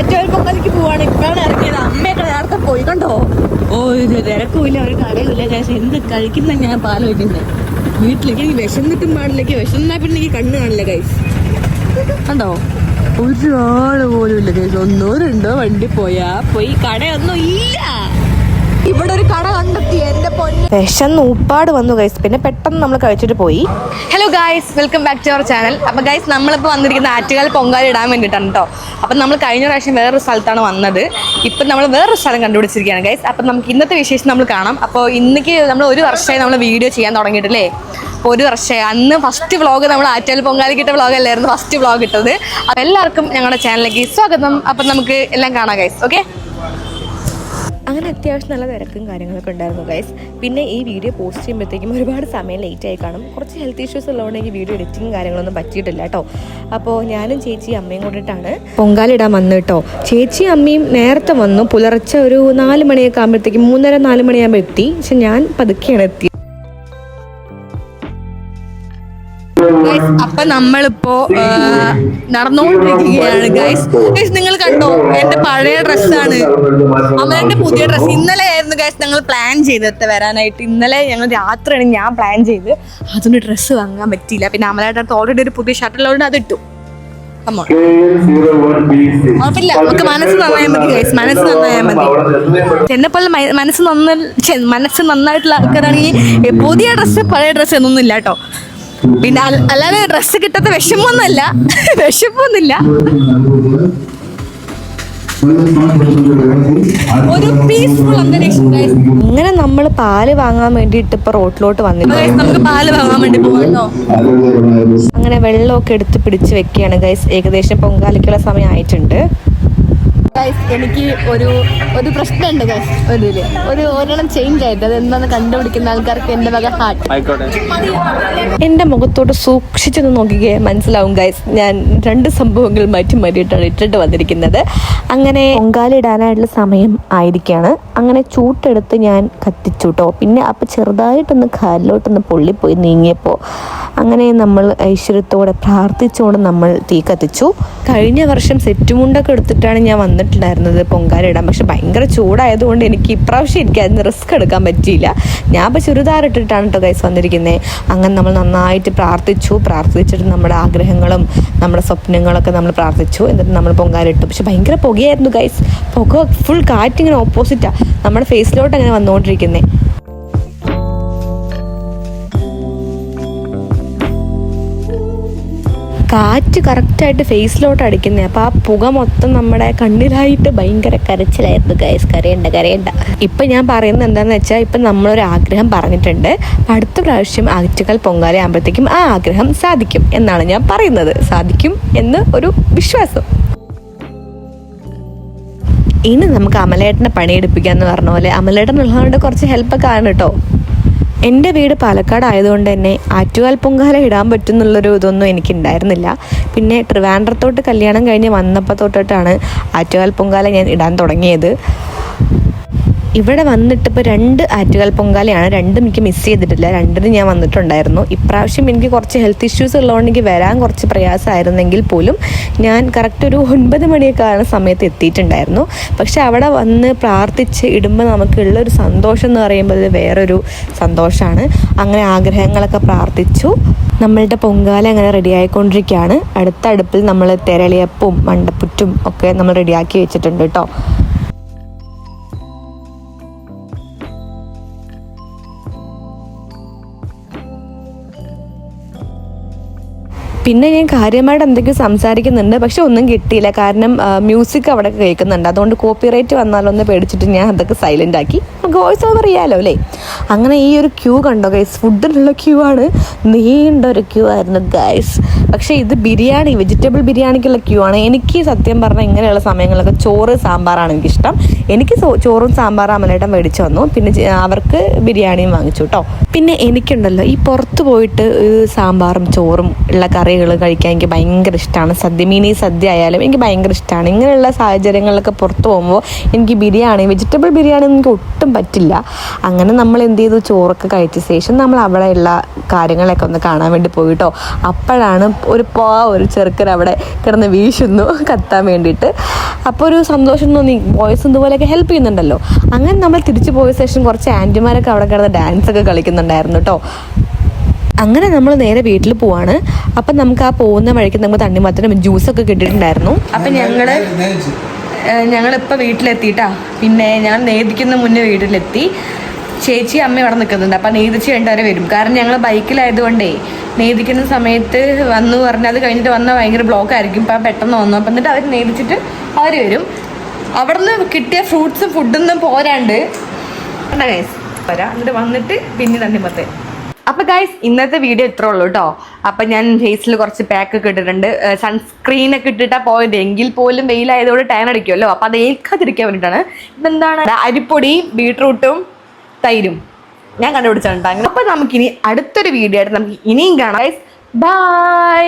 ആറ്റുകാൽ പൊങ്കലിക്ക് പോവാണ്. ഇപ്പോഴാണ് ഇറങ്ങിയത്. അമ്മയൊക്കെ നേരത്തെ പോയി. കണ്ടോ? ഓ ഇത് തിരക്കുമില്ല. ഒരു കടയുമില്ല ചേച്ചി എന്ത് കഴിക്കുന്ന ഞാൻ പാലോചിക്കുന്നത് വീട്ടിലേക്ക് എനിക്ക് വിശന്നിട്ടും പാടില്ലേക്ക് വിശന്നാ പിന്നെ എനിക്ക് കണ്ണ് കാണില്ല കൈസ് കണ്ടോ? ഒരാൾ പോലും ഇല്ല കൈസ് ഒന്നോ വണ്ടി പോയാ പോയി. കടയൊന്നും ഇല്ല. ഇവിടെ ഒരു കട കണ്ടെത്തി എന്റെ പൊന്ന്. വിശന്ന് ഉപ്പാട് വന്നു ഗൈസ് പിന്നെ പെട്ടെന്ന് നമ്മൾ കഴിച്ചിട്ട് പോയി. Hello guys welcome back to our channel അപ്പൊ ഗൈസ് നമ്മളിപ്പോൾ വന്നിരിക്കുന്ന ആറ്റുകാൽ പൊങ്കാല ഇടാൻ വേണ്ടിട്ടാണ് കേട്ടോ അപ്പം നമ്മൾ കഴിഞ്ഞ പ്രാവശ്യം വേറൊരു സ്ഥലത്താണ് വന്നത്. ഇപ്പം നമ്മൾ വേറൊരു സ്ഥലം കണ്ടുപിടിച്ചിരിക്കുകയാണ് ഗൈസ് അപ്പം നമുക്ക് ഇന്നത്തെ വിശേഷം നമ്മൾ കാണാം. അപ്പോൾ ഇന്നേക്ക് നമ്മൾ ഒരു വർഷമായി നമ്മൾ വീഡിയോ ചെയ്യാൻ തുടങ്ങിയിട്ടില്ലേ? അപ്പോൾ ഒരു വർഷമായി. അന്ന് ഫസ്റ്റ് വ്ളോഗ് നമ്മൾ ആറ്റുകാൽ പൊങ്കാലി ഇട്ട വ്ളോഗ് അല്ലായിരുന്നു ഫസ്റ്റ് വ്ളോഗ് ഇട്ടത്. അപ്പോൾ എല്ലാവർക്കും ഞങ്ങളുടെ ചാനലിലേക്ക് സ്വാഗതം. അപ്പം നമുക്ക് എല്ലാം കാണാം ഗൈസ് ഓക്കെ അങ്ങനെ അത്യാവശ്യം നല്ല തിരക്കും കാര്യങ്ങളൊക്കെ ഉണ്ടായിരുന്നു ഗൈസ് പിന്നെ ഈ വീഡിയോ പോസ്റ്റ് ചെയ്യുമ്പോഴത്തേക്കും ഒരുപാട് സമയം ലേറ്റ് ആയി കാണും. കുറച്ച് ഹെൽത്ത് ഇഷ്യൂസ് ഉള്ളതുകൊണ്ട് എനിക്ക് വീഡിയോ എഡിറ്റിംഗ് കാര്യങ്ങളൊന്നും പറ്റിയിട്ടില്ല കേട്ടോ അപ്പോൾ ഞാനും ചേച്ചി അമ്മയും കൊണ്ടിട്ടാണ് പൊങ്കാലിടാൻ വന്നു കേട്ടോ ചേച്ചി അമ്മയും നേരത്തെ വന്നു. പുലർച്ചെ ഒരു നാല് മണിയൊക്കെ ആകുമ്പോഴത്തേക്കും മൂന്നര നാല് മണിയാകുമ്പോൾ എത്തി. പക്ഷെ ഞാൻ പതുക്കെയാണ് എത്തി ഗൈസ് അപ്പൊ നമ്മളിപ്പോ നടന്നുകൊണ്ടിരിക്കുകയാണ്. ഗൈസ് ഗൈസ് നിങ്ങൾ കണ്ടോ? എന്റെ പഴയ ഡ്രസ്സാണ്. അമ്മേന്റെ പുതിയ ഡ്രസ്സ്. ഇന്നലെ ആയിരുന്നു ഗൈസ് ഞങ്ങൾ പ്ലാൻ ചെയ്തിട്ട് വരാനായിട്ട്. ഇന്നലെ ഞങ്ങൾ രാത്രിയാണ് ഞാൻ പ്ലാൻ ചെയ്ത് അതുകൊണ്ട് ഡ്രസ്സ് വാങ്ങാൻ പറ്റിയില്ല. പിന്നെ അമലായിട്ട് അടുത്ത് ഓൾറെഡി ഒരു പുതിയ ഷർട്ട് ഉള്ളതുകൊണ്ട് അത് ഇട്ടു. ഉറപ്പില്ല നമുക്ക് മനസ്സ് നന്നായാൽ മതി ഗൈസ് മനസ്സ് നന്നായാൽ മതി. എന്നെ പോലെ മനസ്സ് നന്ന മനസ്സ് നന്നായിട്ടുള്ള ആൾക്കാരാണെങ്കിൽ പുതിയ ഡ്രസ്സ് പഴയ ഡ്രസ്സ് എന്നൊന്നും ഇല്ല കേട്ടോ. പിന്നെ അല്ലാതെ ഡ്രസ്സ് കിട്ടാത്ത വിഷമമൊന്നുമല്ല വിഷമൊന്നുമില്ല. അങ്ങനെ നമ്മൾ പാൽ വാങ്ങാൻ വേണ്ടിയിട്ട് ഇപ്പൊ റോട്ടിലോട്ട് വന്നിട്ടുണ്ട് guys, നമുക്ക് പാൽ വാങ്ങാൻ വേണ്ടി പോകണ്ടോ അങ്ങനെ വെള്ളമൊക്കെ എടുത്ത് പിടിച്ച് വെക്കുകയാണ് ഗൈസ് ഏകദേശം പൊങ്കാലിക്കുള്ള സമയം ആയിട്ടുണ്ട് ഗൈസ് എനിക്ക് ഒരു ഒരു പ്രശ്നമുണ്ട് ഗൈസ് ഒരു ഒരു ഒരെണ്ണം ചേഞ്ച് ആയിട്ട് അത് എന്താന്ന് കണ്ടുപിടിക്കുന്ന ആൾക്കാർക്ക് എന്റെ വക ഹാർട്ട് എന്റെ മുഖത്തോട് സൂക്ഷിച്ചൊന്ന് നോക്കിക്കേ മനസ്സിലാവും ഗൈസ് ഞാൻ രണ്ട് സംഭവങ്ങൾ മാറ്റി മാറ്റിയിട്ടാണ് ഇട്ടിട്ട് വന്നിരിക്കുന്നത്. അങ്ങനെ പൊങ്കാലിടാനായിട്ടുള്ള സമയം ആയിരിക്കുകയാണ് അങ്ങനെ ചൂട്ടെടുത്ത് ഞാൻ കത്തിച്ചു കേട്ടോ പിന്നെ അപ്പം ചെറുതായിട്ടൊന്ന് കാലിലോട്ടൊന്ന് പൊള്ളിപ്പോയി നീങ്ങിയപ്പോൾ അങ്ങനെ നമ്മൾ ഐശ്വര്യത്തോടെ പ്രാർത്ഥിച്ചുകൊണ്ട് നമ്മൾ തീ കത്തിച്ചു. കഴിഞ്ഞ വർഷം സെറ്റുമുണ്ടൊക്കെ എടുത്തിട്ടാണ് ഞാൻ വന്നിട്ടുണ്ടായിരുന്നത് പൊങ്കാലിടാൻ പക്ഷെ ഭയങ്കര ചൂടായതുകൊണ്ട് എനിക്ക് ഇപ്രാവശ്യം എനിക്ക് അതിന് റിസ്ക് എടുക്കാൻ പറ്റിയില്ല. ഞാൻ ഇപ്പോൾ ചുരിദാർ ഇട്ടിട്ടാണ് കേട്ടോ ഗൈസ് വന്നിരിക്കുന്നത് അങ്ങനെ നമ്മൾ നന്നായിട്ട് പ്രാർത്ഥിച്ചു. പ്രാർത്ഥിച്ചിട്ട് നമ്മുടെ ആഗ്രഹങ്ങളും നമ്മുടെ സ്വപ്നങ്ങളൊക്കെ നമ്മൾ പ്രാർത്ഥിച്ചു. എന്നിട്ട് നമ്മൾ പൊങ്കാലിട്ടു പക്ഷെ ഭയങ്കര പുകയായിരുന്നു ഗൈസ് പുക ഫുൾ കാറ്റിങ്ങനെ ഓപ്പോസിറ്റാണ് നമ്മുടെ ഫേസിലോട്ട് അങ്ങനെ വന്നുകൊണ്ടിരിക്കുന്നത് കാറ്റ് കറക്റ്റായിട്ട് ഫേസിലോട്ട് അടിക്കുന്നത് അപ്പോൾ ആ പുക മൊത്തം നമ്മുടെ കണ്ണിലായിട്ട് ഭയങ്കര കരച്ചിലായിരുന്നു ഗൈസ് കരയണ്ട കരയണ്ട. ഇപ്പം ഞാൻ പറയുന്നത് എന്താണെന്ന് വെച്ചാൽ ഇപ്പം നമ്മളൊരു ആഗ്രഹം പറഞ്ഞിട്ടുണ്ട്. അടുത്ത പ്രാവശ്യം ആറ്റുകൾ പൊങ്കാല ആകുമ്പോഴത്തേക്കും ആ ആഗ്രഹം സാധിക്കും എന്നാണ് ഞാൻ പറയുന്നത്. സാധിക്കും എന്ന് ഒരു വിശ്വാസം. ഇനി നമുക്ക് അമലേട്ടനെ പണിയെടുപ്പിക്കാന്ന് പറഞ്ഞ പോലെ അമലേട്ടൻ ഉള്ളതുകൊണ്ട് കുറച്ച് ഹെൽപ്പൊക്കെ ആണ് കേട്ടോ. എന്റെ വീട് പാലക്കാട് ആയതുകൊണ്ട് തന്നെ ആറ്റുകാൽ പൊങ്കാല ഇടാൻ പറ്റുന്നുള്ളൊരു ഇതൊന്നും എനിക്കുണ്ടായിരുന്നില്ല. പിന്നെ ട്രിവാൻഡ്രത്തോട്ട് കല്യാണം കഴിഞ്ഞ് വന്നപ്പോൾ തൊട്ടിട്ടാണ് ആറ്റുകാൽ പൊങ്കാല ഞാൻ ഇടാൻ തുടങ്ങിയത്. ഇവിടെ വന്നിട്ട് ഇപ്പോൾ രണ്ട് ആറ്റുകാൽ പൊങ്കാലയാണ്. രണ്ടും എനിക്ക് മിസ് ചെയ്തിട്ടില്ല. രണ്ടിനും ഞാൻ വന്നിട്ടുണ്ടായിരുന്നു. ഇപ്രാവശ്യം എനിക്ക് കുറച്ച് ഹെൽത്ത് ഇഷ്യൂസ് ഉള്ളതുകൊണ്ട് എനിക്ക് വരാൻ കുറച്ച് പ്രയാസമായിരുന്നെങ്കിൽ പോലും ഞാൻ കറക്റ്റ് ഒരു ഒൻപത് മണിയൊക്കെ ആകുന്ന സമയത്ത് എത്തിയിട്ടുണ്ടായിരുന്നു. പക്ഷെ അവിടെ വന്ന് പ്രാർത്ഥിച്ച് ഇടുമ്പോൾ നമുക്കുള്ള ഒരു സന്തോഷം എന്ന് പറയുമ്പോൾ അത് വേറൊരു സന്തോഷമാണ് അങ്ങനെ ആഗ്രഹങ്ങളൊക്കെ പ്രാർത്ഥിച്ചു. നമ്മളുടെ പൊങ്കാല അങ്ങനെ റെഡി ആയിക്കൊണ്ടിരിക്കുകയാണ്. അടുത്ത അടുപ്പിൽ നമ്മൾ തെരളിയപ്പും മണ്ടപ്പുറ്റും ഒക്കെ നമ്മൾ റെഡിയാക്കി വെച്ചിട്ടുണ്ട് കേട്ടോ. പിന്നെ ഞാൻ കാര്യമായിട്ട് എന്തൊക്കെയോ സംസാരിക്കുന്നുണ്ട് പക്ഷെ ഒന്നും കിട്ടിയില്ല. കാരണം മ്യൂസിക് അവിടെ കേൾക്കുന്നുണ്ട്. അതുകൊണ്ട് കോപ്പിറൈറ്റ് വന്നാലൊന്ന് പേടിച്ചിട്ട് ഞാൻ അതൊക്കെ സൈലന്റ് ആക്കി. വോയിസ് ഓവർ ചെയ്യാമല്ലോ അല്ലേ? അങ്ങനെ ഈ ഒരു ക്യൂ കണ്ടോ ഗൈസ് ഫുഡിനുള്ള ക്യൂ ആണ്. നീണ്ട ഒരു ക്യൂ ആയിരുന്നു ഗൈസ് പക്ഷേ ഇത് ബിരിയാണി വെജിറ്റബിൾ ബിരിയാണിക്കുള്ള ക്യൂ ആണ്. എനിക്ക് സത്യം പറഞ്ഞാൽ ഇങ്ങനെയുള്ള സമയങ്ങളിലൊക്കെ ചോറ് സാമ്പാറാണ് എനിക്കിഷ്ടം. എനിക്ക് ചോറും സാമ്പാറും അമലേട്ടൻ മേടിച്ചു വന്നു പിന്നെ അവർക്ക് ബിരിയാണിയും വാങ്ങിച്ചു കേട്ടോ പിന്നെ എനിക്കുണ്ടല്ലോ ഈ പുറത്ത് പോയിട്ട് സാമ്പാറും ചോറും ഉള്ള കറികൾ കഴിക്കാൻ എനിക്ക് ഭയങ്കര ഇഷ്ടമാണ് സദ്യ മീനി സദ്യ ആയാലും എനിക്ക് ഭയങ്കര ഇഷ്ടമാണ് ഇങ്ങനെയുള്ള സാഹചര്യങ്ങളിലൊക്കെ പുറത്ത് പോകുമ്പോൾ എനിക്ക് ബിരിയാണി വെജിറ്റബിൾ ബിരിയാണി എനിക്ക് ഒട്ടും പറ്റില്ല. അങ്ങനെ നമ്മൾ എന്ത് ചെയ്തു? ചോറൊക്കെ കഴിച്ച ശേഷം നമ്മൾ അവിടെയുള്ള കാര്യങ്ങളൊക്കെ ഒന്ന് കാണാൻ വേണ്ടി പോയിട്ടോ. അപ്പോഴാണ് ഒരു പോ ഒരു ചെറുക്കൻ അവിടെ കിടന്ന് വീശുന്നു കത്താൻ വേണ്ടിയിട്ട്. അപ്പോൾ ഒരു സന്തോഷം തോന്നി. ബോയ്സ് ഇതുപോലെയൊക്കെ ഹെൽപ്പ് ചെയ്യുന്നുണ്ടല്ലോ. അങ്ങനെ നമ്മൾ തിരിച്ചു പോയ ശേഷം കുറച്ച് ആന്റിമാരൊക്കെ അവിടെ കിടന്ന് ഡാൻസ് ഒക്കെ കളിക്കുന്നുണ്ടായിരുന്നു കേട്ടോ. അങ്ങനെ നമ്മൾ നേരെ വീട്ടിൽ പോവാണ്. അപ്പം നമുക്ക് ആ പോകുന്ന വഴിക്ക് നമുക്ക് തണ്ണിമത്തനും ജ്യൂസൊക്കെ കിട്ടിയിട്ടുണ്ടായിരുന്നു. അപ്പം ഞങ്ങൾ ഞങ്ങളിപ്പോൾ വീട്ടിലെത്തിയിട്ടാ. പിന്നെ ഞാൻ നേദിക്കുന്ന മുന്നേ വീട്ടിലെത്തി. ചേച്ചി അമ്മ ഇവിടെ നിൽക്കുന്നുണ്ട്. അപ്പം നെയ്തിച്ച് അവരെ വരും. കാരണം ഞങ്ങൾ ബൈക്കിലായതുകൊണ്ടേ നെയ്തിക്കുന്ന സമയത്ത് വന്നു പറഞ്ഞാൽ അത് കഴിഞ്ഞിട്ട് വന്നാൽ ഭയങ്കര ബ്ലോക്ക് ആയിരിക്കും ഇപ്പം പെട്ടെന്ന് വന്നു. അപ്പം എന്നിട്ട് അവർ നെയ്തിച്ചിട്ട് അവർ വരും. അവിടുന്ന് കിട്ടിയ ഫ്രൂട്ട്സും ഫുഡൊന്നും പോരാണ്ട്. വരാം. എന്നിട്ട് വന്നിട്ട് പിന്നെ തണ്ണിമത്തേ അപ്പൊ ഗൈസ് ഇന്നത്തെ വീഡിയോ ഇത്രേ ഉള്ളൂ കേട്ടോ അപ്പൊ ഞാൻ ഫേസിൽ കുറച്ച് പാക്ക് ഒക്കെ ഇട്ടിട്ടുണ്ട്. സൺസ്ക്രീൻ ഒക്കെ ഇട്ടിട്ടാ പോയത്. എങ്കിൽ പോലും വെയിലായതോടെ ടാൻ അടിക്കുമല്ലോ അപ്പൊ അത് ഏൽക്കാതിരിക്കാൻ വേണ്ടിയിട്ടാണ് ഇതെന്താണ് അരിപ്പൊടി ബീട്രൂട്ടും തൈരും. ഞാൻ കണ്ടുപിടിച്ചാണ് അപ്പൊ നമുക്കിനി അടുത്തൊരു വീഡിയോ ആയിട്ട് നമുക്ക് ഇനിയും കാണാം. Guys bye